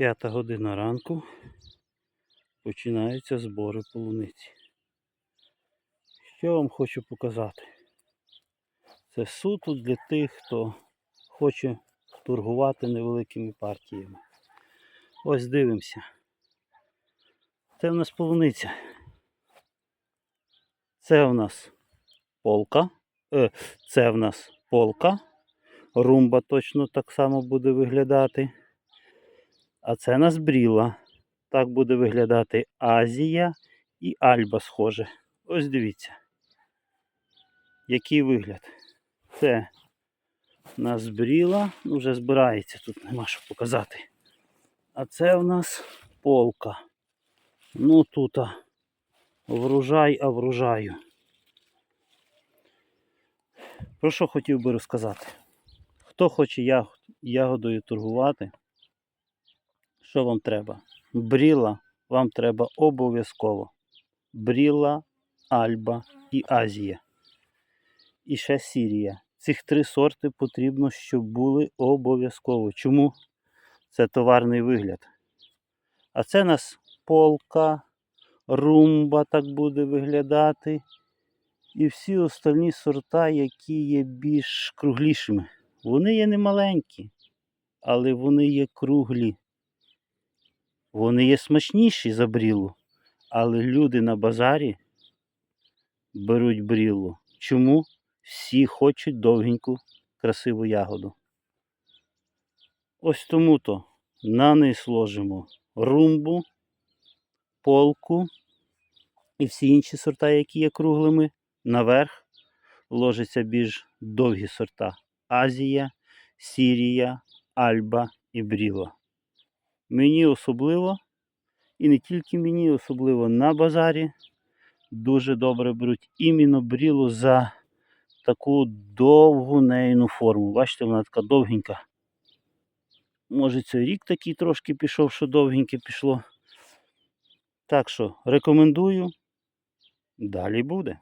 П'ята година ранку. Починаються збори полуниці. Що вам хочу показати? Це суто для тих, хто хоче торгувати невеликими партіями. Ось дивимося. Це в нас полуниця. Це в нас полка. Е, це в нас полка. Румба точно так само буде виглядати. А це нас бріла. Так буде виглядати Азія і Альба схоже. Ось дивіться. Який вигляд. Це нас бріла. Ну, вже збирається, тут нема що показати. А це в нас полка. Ну тут а, врожай, а врожаю. Про що хотів би розказати? Хто хоче ягод, ягодою торгувати, що вам треба? Бріла вам треба обов'язково. Бріла, Альба і Азія. І ще Сірія. Цих три сорти потрібно, щоб були обов'язково. Чому? Це товарний вигляд. А це нас полка, румба так буде виглядати. І всі остальні сорта, які є більш круглішими. Вони є не маленькі, але вони є круглі. Вони є смачніші за брілу. Але люди на базарі беруть брілу. Чому? Всі хочуть довгеньку, красиву ягоду. Ось тому-то на низ ложимо румбу, полку і всі інші сорта, які є круглими. Наверх ложаться більш довгі сорта. Азія, Сірія, Альба і Бріла. Мені особливо, і не тільки мені, особливо на базарі, дуже добре беруть іменно брілу за таку довгу нейну форму. Бачите, вона така довгенька. Може, цей рік такий трошки пішов, що довгеньке пішло. Так що рекомендую. Далі буде.